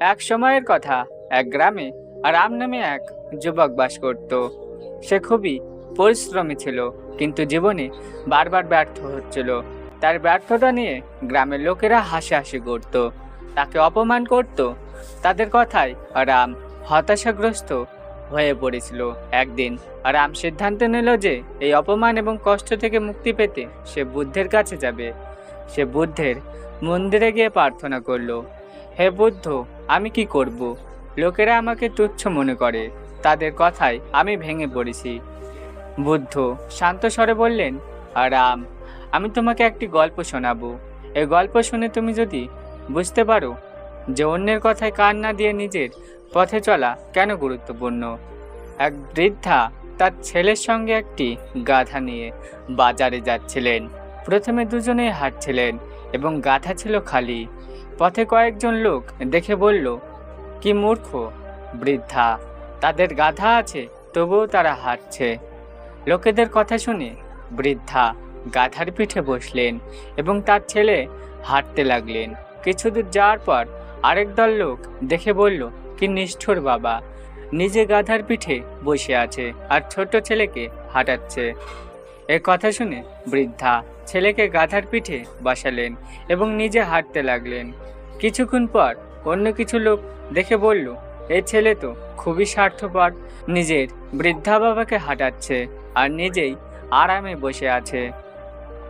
এক সময়ের কথা, এক গ্রামে রাম নামে এক যুবক বাস করত। সে খুবই পরিশ্রমী ছিল, কিন্তু জীবনে বারবার ব্যর্থ হচ্ছিল। তার ব্যর্থতা নিয়ে গ্রামের লোকেরা হাসাহাসি করত। তাকে অপমান করত। তাদের কথায় রাম হতাশাগ্রস্ত হয়ে পড়েছিল। একদিন রাম সিদ্ধান্ত নিল যে, এই অপমান এবং কষ্ট থেকে মুক্তি পেতে সে বুদ্ধের কাছে যাবে। সে বুদ্ধের মন্দিরে গিয়ে প্রার্থনা করল। হে বুদ্ধ, আমি কি করব? লোকেরা আমাকে তুচ্ছ মনে করে। তাদের কথায় আমি ভেঙে পড়েছি। বুদ্ধ শান্ত স্বরে বললেন, রাম, আমি তোমাকে একটি গল্প শোনাবো। এই গল্প শুনে তুমি যদি বুঝতে পারো যে অন্যের কথায় কান না দিয়ে নিজের পথে চলা কেন গুরুত্বপূর্ণ। এক বৃদ্ধা তার ছেলের সঙ্গে একটি গাধা নিয়ে বাজারে যাচ্ছিলেন। প্রথমে দুজনেই হাঁটছিলেন। এবং গাথা ছিল খালি। পথে কয়েকজন লোক দেখে বলল, কি মূর্খ, বৃদ্ধা, তাদের গাধা আছে, তবুও তারা হাঁটছে। লোকেদের কথা শুনে বৃদ্ধা গাধার পিঠে বসলেন এবং তার ছেলে হাঁটতে লাগলেন। কিছু দূর যাওয়ার পর আরেক দল লোক দেখে বলল, কি নিষ্ঠুর বাবা, নিজে গাধার পিঠে বসে আছে আর ছোট ছেলেকে হাঁটাচ্ছে। এ কথা শুনে বৃদ্ধা ছেলেকে গাধার পিঠে বসালেন এবং নিজে হাঁটতে লাগলেন। কিছুক্ষণ পর অন্য কিছু লোক দেখে বলল, এ ছেলে তো খুবই স্বার্থপর। নিজের বৃদ্ধা বাবাকে হাঁটাচ্ছে আর নিজেই আরামে বসে আছে।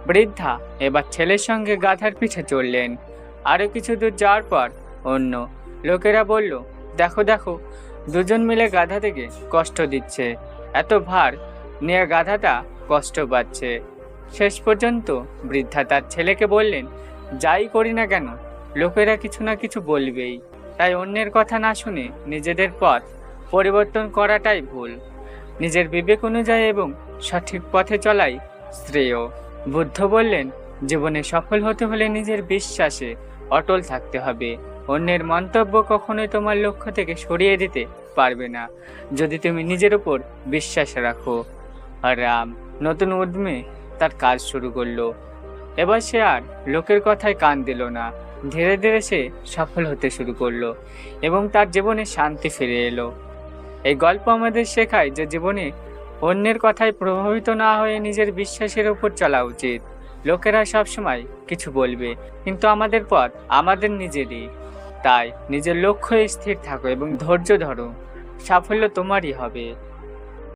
বৃদ্ধা এবার ছেলের সঙ্গে গাধার পিঠে চললেন আরও কিছু দূর যাওয়ার পর অন্য লোকেরা বলল, দেখো দেখো, দুজন মিলে গাধা থেকে কষ্ট দিচ্ছে। এত ভার নিয়ে গাধাটা কষ্ট পাচ্ছে। শেষ পর্যন্ত বৃদ্ধা তার ছেলেকে বললেন, যাই করি না কেন, লোকেরা কিছু না কিছু বলবেই। তাই অন্যের কথা না শুনে নিজেদের পথ পরিবর্তন করাটাই ভুল। নিজের বিবেক অনুযায়ী এবং সঠিক পথে চলাই শ্রেয়। বুদ্ধ বললেন, জীবনে সফল হতে হলে নিজের বিশ্বাসে অটল থাকতে হবে। অন্যের মন্তব্য কখনোই তোমার লক্ষ্য থেকে সরিয়ে দিতে পারবে না। যদি তুমি নিজের উপর বিশ্বাস রাখো রাম, নতুন উদ্যমে তার কাজ শুরু করল। এবার সে আর লোকের কথায় কান দিল না। ধীরে ধীরে সে সফল হতে শুরু করল এবং তার জীবনে শান্তি ফিরে এলো। এই গল্প আমাদের শেখায় যে জীবনে অন্যের কথায় প্রভাবিত না হয়ে নিজের বিশ্বাসের উপর চলা উচিত। লোকেরা সবসময় কিছু বলবে, কিন্তু আমাদের পথ আমাদের নিজেরই। তাই নিজের লক্ষ্যে স্থির থাকো এবং ধৈর্য ধরো। সাফল্য তোমারই হবে।